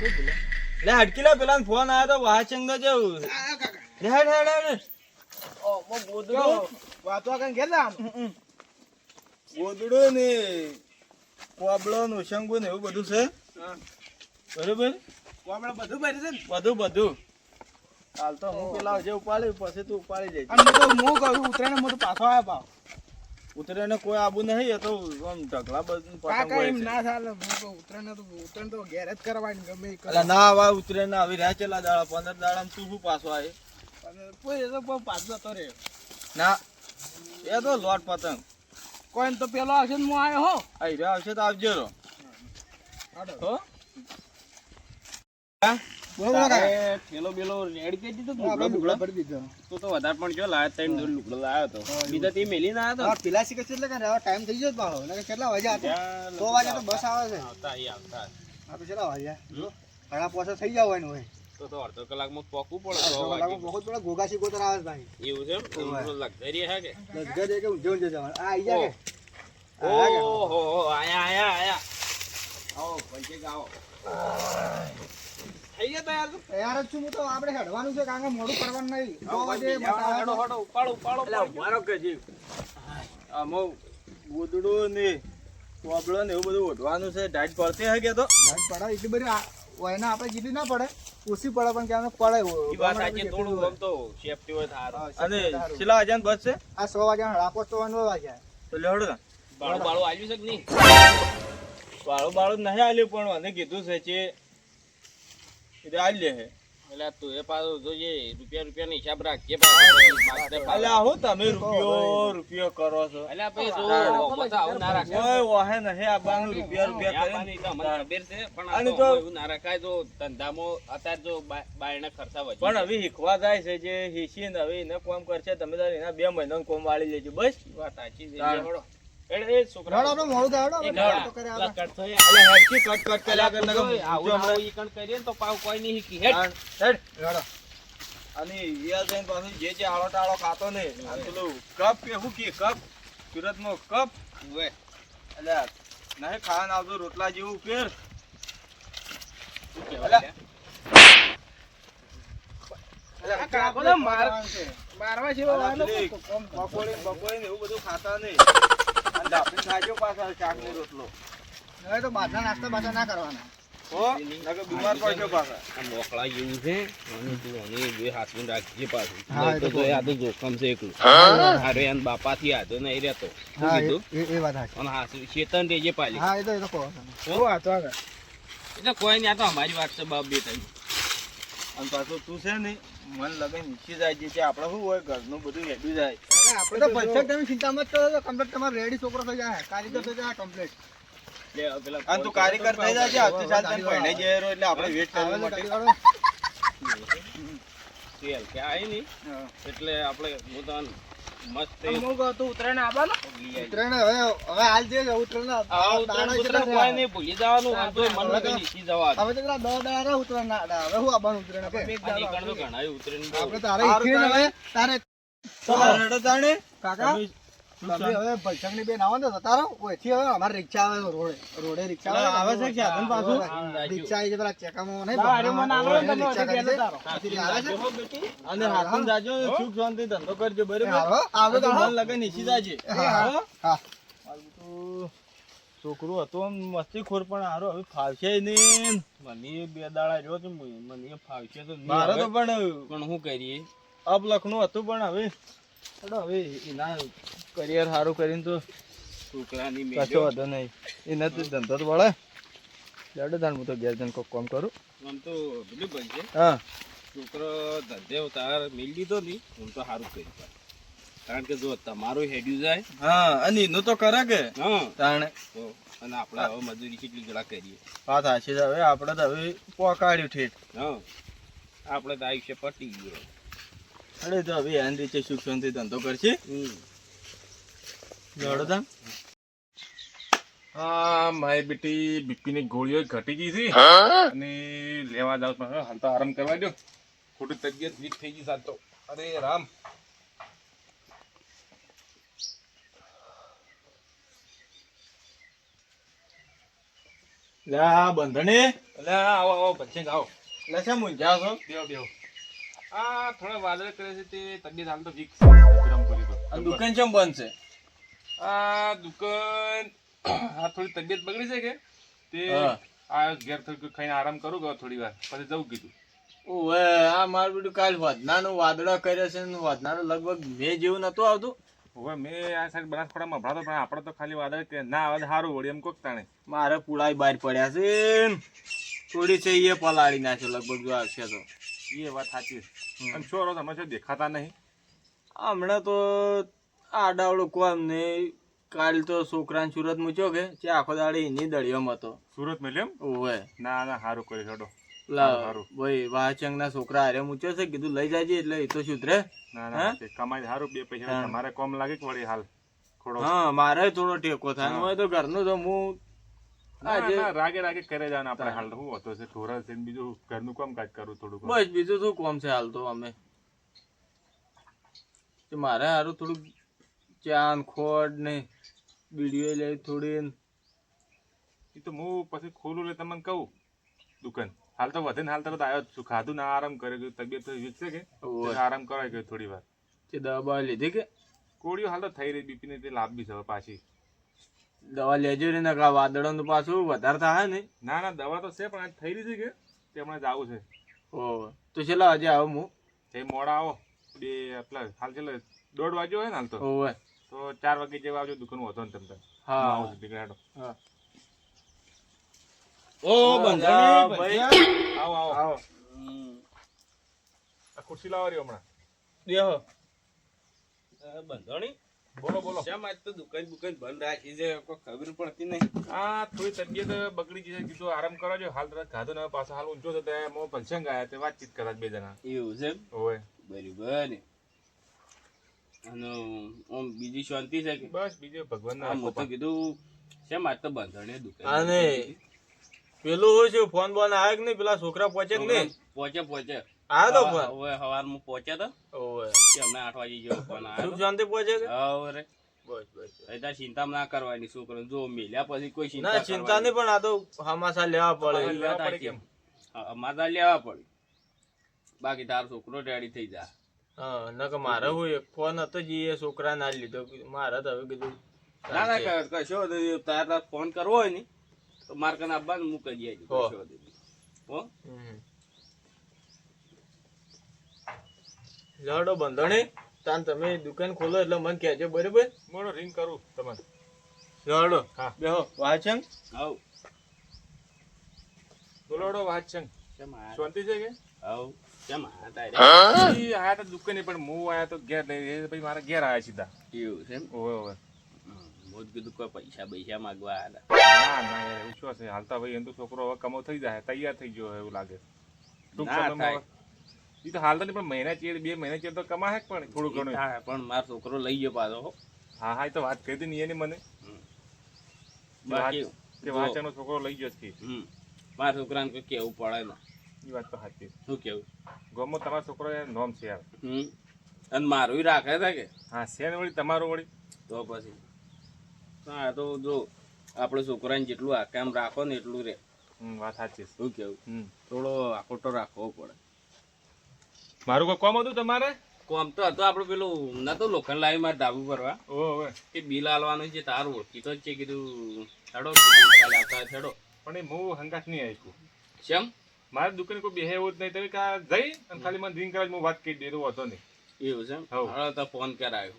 લે હટકી પેલા ફોન આવ્યો તો વાહ તો જેવું હેડ હેડ હેડ ઓ મો ને કોબળો ને ઉશંગુ ને એવું બધું છે બરોબર બધું ભરી છે બધું બધું હાલ તો હું પેલા જે ઉપાડી પછી તું ઉપાડી જાય હું કહું ઉતરાયણ હું પાછો. આવ્યા પાવ ઉતરે ને કોઈ આબુ નહીં એ તો આમ ઢગલા બધું કાકા એમ ના ચાલે હું તો ઉતરાયણ તો ઘેર જ કરવાની ગમે એટલે ના આવા ઉતરે ના આવી રહ્યા ચેલા દાડા પંદર દાડા તું શું પાછો આવે અને કોઈ એ તો પાછો જતો રે ના એ તો લોટ પતંગ. કોઈ તો પેલો આવશે ને હું આવ્યો હો. આઈ રહ્યો આવશે તો આવજો. હો? ઠેલો બેલો રેડ કરી દીધો તો આપણે લુગડો ભરી દીધો. તું તો વધારે પણ જો લાયો ત્રણ જોડ લુગડો લાયો તો. બીજા તે મેલી ના આવ્યો તો? પેલા શીખે છે એટલે કે ટાઈમ થઈ ગયો પાછો એટલે કેટલા વાગ્યા હતા? સો વાગે તો બસ આવે છે. આવતા અહીં આવતા. આ કેટલા વાગ્યા? ઘણા પોસા થઈ જવાનું હોય. તો તો અડધો કલાકમાં પોકવું પડે વાગે. કલાકમાં બહુ થોડા ઘોઘા શીખોતર આવે ભાઈ? એવું છે લક્ઝરી હે. કે? જવાનું? આ આઈ જાય કે. ઓહો આયા આયા આયા. આવો પૈસે આવો થઈ ગયા તૈયાર તો? તૈયાર જ છું હું તો. આપણે હેડવાનું છે કારણ કે મોડું કરવાનું નહીં. હેડો, હેડો, ઉપાડો, ઉપાડો, એટલે આમો ગોદડું ને કોબળો ને એવું બધું ઓઢવાનું છે. ટાઈટ પડતી હે કે તો? પડે એટલી બધી ઓયના આપણે કીધી ના પડે. ઓછી પડે પણ કે પડે વાત થોડું આમ તો safety હોય તો અને છેલ્લા અજાન બસ છે? આ સો વાગ્યા રાપો તો નવ વાગ્યા. તો લેવડો ને બાળું બાળું આવ્યું છે કે નહીં? બાળું બાળું નહીં આલ્યું પણ મને કીધું છે કે એટલે આલી લે હે એટલે તું એ પાછું જોઈએ રૂપિયા હિસાબ. અલ્યા હું તમે રૂપિયો રૂપિયો કરો છો અલ્યા ભાઈ જો ઓમાં આવું ના રાખાય. ઓય વાહે નહીં આબાનું રૂપિયા રૂપિયા આપવાની તો અમને ખબર છે, પણ આ તો એવું ના રાખાય. જો ધંધામાં અત્યારે જો બાયણે ખર્ચા વધી પણ હવે શીખવા જાય છે જે શીખી ને હવે એને કોમ કરશે તમે તાર એના બે મહિનાનું કોમ વાળી લેજો બસ વાત સાચી છે. તાણ. એ હળો. એટલે છોકરા- રડો મોડું કરે. કટ કટ કર્યા કર જો, જો ને હમણાં આવું ઈ કણ કરીએ તો પાછું કોઈ નહીં શીખી. હેડ. હેડ. રડો. અને ઈયા જઈને પાછું જે જે આળો ટાળો ખાતો ને આ પેલું કપ કે શું કે કપ સુરતમાં કપ ઉવે. એટલે નહીં ખાવાનું આવતું રોટલા જેવું ફેર મારવા જેવો અલા, બપોરે ને એવું બધું ખાતા નહીં ખાજો પાછા શાક ને રોટલો હવે તો બહારના નાસ્તા બાસ્તા ના કરવાના. હો? નકર બીમાર પડશો પાછા. આ મોકળા જેવું છે. અને તું આને બે હાથમાં રાખજે પાછું. હા, એ તો તો જો આ તો જોખમ છે એકલું. હારે આન બાપાથી આધો નહીં રહેતો. શું હા કીધું? એ- એ- એ વાત સાચી. અને હાથું પાલી. એટલે કોઈ નહીં આ તો અમારી વાત છે બાપ બે ત્રણ અને પાછું તું છે ને મન લગન ઈચ્છી જાય છે આપડે આપણે શું હોય ઘરનું બધું હેડું જાય. આપણે તો પૈસા તમે ચિંતા મત કરો કમ્પ્લીટ તમારો રેડી છોકરો થઈ જાય. કારીગર થઈ જાય કમ્પ્લીટ લે, પેલા અને તું કારીગર થઈ જાય છે આવતી સાલ તને પરણાઈ જાય રહ્યો એટલે આપણે વેટ કરવા માટે. કે આય નહીં એટલે આપણે આવી. આ ઉતરાણ. તારે સારું ઈચ્છીને તારે. હવે તારે તો રડો તાણે કાકા તમે તમે હવે ભલસંગની બેન આવો ને તારો. ઓયથી હવે અમારે રિક્ષા આવે રોડે રોડે રિક્ષા આવે. છે સાધન પાછું? રિક્ષા આવી છે પેલા ચેકામાં નહીં ના, મને આલો તમે રિક્ષા અઢી તારો. આવે છે? અને હાથમાં જાજો સુખ શાંતિ ધંધો કરજો બરાબર? હાલો, આવે તો મન લગન ઈચ્છી જાજે. હા, હા. મારું તો છોકરું હતું આમ મસ્તીખોર પણ હારો હવે ફાવશે નહીં. મને બે દાડા જો તો મને એ ફાવશે તો મારે તો પણ પણ શું કરીએ? અપલખનું હતું પણ હવે હવે એના કરિયર સારું કરીને તો છોકરાની કશો મેલ્યો. નહીં. એને તો ધંધો તો વળે. તાણ હું તો ઘેર જઈને કોક કામ કરું. આમ તો પેલું બનશે હા. છોકરો ધંધે તાર મેળ દીધો નહીં હું તો સારું કરી કારણ કે જો તમારું હેડ્યું જાય. હા અને એનું તો કરે કે. હા. તાણે. અને આપણે હવે મજૂરી કેટલી ગળા કરીએ. વાત છે હવે આપણે તો હવે પોકાડ્યું ઠેઠ. હા. આપણે તો આયુષ્ય પટી ગયો. અરે તો હવે એની રીતે સુખ શાંતિ ધંધો કરશે. લેડો હા મારી બેટી બીપી ની ગોળીઓ ઘટી ગઈ છે. અને લેવા જાવ તો હાલ તો આરામ કરવા દો ખોટી તબિયત વીક થઈ ગઈ સાચો અરે રામ. લે આ બંધણી એટલે આવો આવો પછી આવો લે છે મૂંઝાવ છો? બેવ બેહો. આ થોડા વાદળ કરે છે તે તબિયત હાલ તો વીક છે. આ દુકાન બંધ છે? આ દુકાન આ થોડી તબિયત બગડી છે કે? તે આ ઘેર થોડું ખાઈને આરામ કરું ગયો થોડી વાર? પછી જવું કીધું. ઓવે આ મારું બેટું કાલ વધનાનું વાદળા કર્યા છે ને વધનાનું લગભગ મે જેવું નતું આવતું. હવે મેં આ સાઈડ બનાસકાંઠામાં ભરાતો પણ આપણે તો ખાલી વાદળ કે ના આવે સારું વળી એમ કોક તાણે. મારે પુળાઈ બહાર પડ્યા છે થોડી છે એ પલાળી નાખ્યો લગભગ જો આવશે તો. એ વાત સાચી અને છોરો તમે છે દેખાતા નહીં. હમણાં તો આડાવડો કોમ ને કાલ તો છોકરાને સુરત મૂક્યો કે જે આખો દાડી એની દળિયોમાં હતો. સુરત મેલ્યો? ઓવે. ના ના સારું કરી છોડો ભાઈ વાચંગ ના છોકરા હારે મૂક્યો છે કીધું લઈ જાજે એટલે એ તો સુધરે. ના ના કમાઈ સારું બે પૈસા મારે તમારે કોમ લાગે કે વળી હાલ? થોડો હા મારે થોડો ટેકો થાય. હા. હોય તો ઘરનું તો હું રાગે રાગે કરે જાવ આપણે હાલ શું હોતો છે ઢોરા છે બીજું ઘરનું કામ કાજ કરું થોડું બસ બીજું શું કોમ છે હાલ તો અમે મારે હારું થોડુંક ચાન ખોડ ને બીડીઓ લે થોડી એ તો હું પછી ખોલું એટલે તમને કહું દુકાન. હાલ તો વધે ને હાલ તરત આવ્યો છું. ખાધું ના આરામ કરે ગયું તબિયત તો વીક છે કે? આરામ કરાય ગયો થોડી વાર તે દવા લીધી કે? કોળીઓ હાલ તો થઈ રહી બીપી ને તે લાભ બી છે પાછી. દવા લેજો ને નકા વાદળો નું પાછું વધારે થાય ને ના ના દવા તો છે પણ આજ થઈ રહી છે કે તે હમણાં જવું છે. ઓ તો છેલ્લા આજે આવો હું. તે મોડા આવો. બે એટલા હાલ છેલ્લે દોઢ વાગ્યો હોય ને હાલ તો. ઓવે તો ચાર વાગે જેવા આવજો દુકાન વધો ને તમને હા. આવું હા. ઓ બંધા ભાઈ. આવો આવો. આવો. આ ખુરશી લાવો રહ્યો હમણાં. દેહો બંધણી? બોલો બોલો. શા માટે તો દુકાન બુકાન બંધ રાખી છે? કોઈ ખબર પડતી નહીં. આ થોડી તબિયત બગડી ગઈ છે. કીધું આરામ કરો છો હાલ તરત ખાધો ને પાછો હાલ ઊંચો થતો મો ભલસંગ આવ્યા તે વાતચીત કરા બે જણા. એવું છે? ઓય. બરાબર ને. અને ઓમ બીજી શાંતિ છે કે? બસ બીજું ભગવાન ના તો કીધું શેમ આજ તો બંધણે દુકાન અને પેલું હોય છે ફોન બોન આવે કે નહીં? પેલા છોકરા પહોંચે કે નહીં? પહોંચે પહોંચે આવ્યો તો ઓય હવાર મુ પહોંચ્યા તો. ઓય હમણાં આઠ વાગે જેવો ફોન સુખ આવ્યો શાંતિ પહોંચે કે હવે રે. બસ બસ અત્યારે ચિંતા ના કરવાની છોકરો જો મેલ્યા પછી કોઈ ચિંતા ના ચિંતા નહીં પણ આ તો હમાસા લેવા પડે. લેવા પડે કેમ? હા, અમારે લેવા પડે. બાકી તારો છોકરો રેડી થઈ જાય હા નક મારે હું એક ફોન હતો જ એ છોકરા ના લીધો. મારે તો હવે કીધું ના ના કશો તારે ફોન કરવો હોય ને તો મારે કને આપવાનું મૂકી કરી કશો હો? હમ. લડો બંધણી તાન તમે દુકાન ખોલો એટલે મને કહેજો બરાબર? મોડો રિંગ કરું તમને લાડો હા. બેહો વાંચન આવ. બોલોડો વાત છે કેમ આયા? શાંતિ છે કે? આવ. કેમ આયા તારે? ઈ આયા તો દુકાને પણ હું આયા તો ઘેર લઈ એ પછી મારા ઘેર આયા સીધા. એવું છે? ઓવે ઓવે. હમ, કીધું કોઈ પૈસા પૈસા માંગવા આયા. ના ના એવું શું હશે હાલતા ભાઈ એમ તો છોકરો હવે કમો થઈ જાય તૈયાર થઈ ગયો એવું લાગે. ટૂંક સમયમાં ઈ તો હાલ તો પણ મહિના ચેર બે મહિના ચેર તો કમાશે પણ થોડું ઘણું. પણ મારો છોકરો લઈ ગયો પાછો હા. હા એ તો વાત કરી હતી ને એને મને. એ બાકી કે વાંચાનો છોકરો લઈ ગયો છે. મારા છોકરાને કોઈ કેવું પડે ને. એ વાત તો સાચી. શું કેવું ગમો તમારો છોકરો નોમ છે યાર. અને મારું રાખે છે કે? હા છે ને વળી તમારું વળી. તો પછી. હા તો જો આપણે છોકરાને જેટલું આ કામ રાખો ને એટલું રે. વાત સાચી શું કેવું થોડો આખોટો રાખવો પડે. મારું કોઈ કોમ હતું તમારે? કોમ તો હતો આપણે પેલું નતો લોખંડ લાવી મારે ધાબુ ભરવા. ઓવે એ બિલ આલવાનું છે તારું ઓળખીતો જ છે કીધું કીધું કાલે આવતા હેડો. પણ એ હું હંકાશ નહીં આવ્યું શેમ? મારી દુકાને કોઈ બેહે એવું જ નહીં તમે કા જઈ અને ખાલી મને રિંગ કરાવી હું વાત કરી દે એવું હતો નહીં. એવું છે? હવે. તો ફોન કરાયો.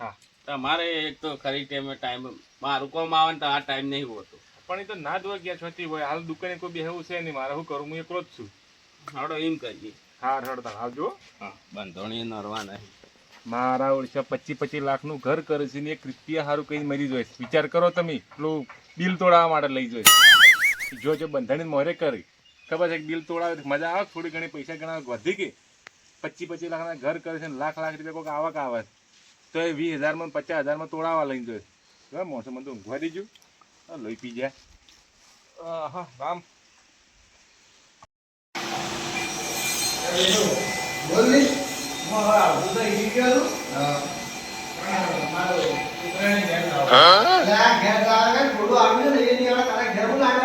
હા. તમારે એક તો ખરી ટાઈમે ટાઈમ મારું કોમ આવે ને તો આ ટાઈમ નહીં હોતો. પણ એ તો ના દોવા ગયા છતી હોય. હાલ દુકાને કોઈ બેહવું છે નહીં મારે શું કરું? હું એકલો જ છું. હાડો એમ કરીએ હા રડતા આવજો હા. બંધોણી નરવા નહીં મારા ઓડિશા પચીસ પચીસ લાખનું ઘર કરે છે ને એક રૂપિયા સારું કઈ મરી જોઈશ. વિચાર કરો તમે પેલું બિલ તોડાવવા માટે લઈ જોઈશ. જો જો બંધાણી મોરે કરી. ખબર છે કે બિલ તોડાવે તો મજા આવે થોડી ઘણી પૈસા ઘણા વધી કે પચીસ પચીસ લાખના ઘર કરે છે ને લાખ લાખ રૂપિયા કોઈક આવક આવે. તો એ વીસ હજારમાં પચાસ હજારમાં તોડાવવા લઈ જોઈશ. મોસમ મને તો ઊંઘવા દીજું. લઈ પી જાય હા રામ બોલ એટલે આ આવ્યું ને એ નહીં આવે તારા ઘેર આ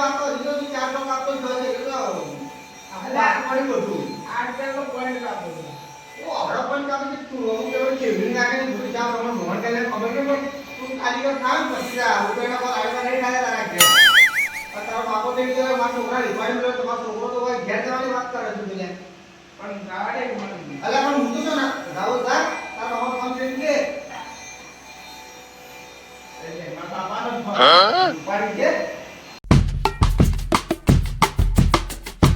આ હજી તો ચાર ટોક આપતો જ ગયો છે, એ તો વાત પડી બધું. ઓ, પણ કામ છે, તું હું કેવળ ચેવડી નાખે ને ભૂલી ખબર કે. તું કારીગર પછી જા, હું પર అలా మనం ముందుతున్నా రావు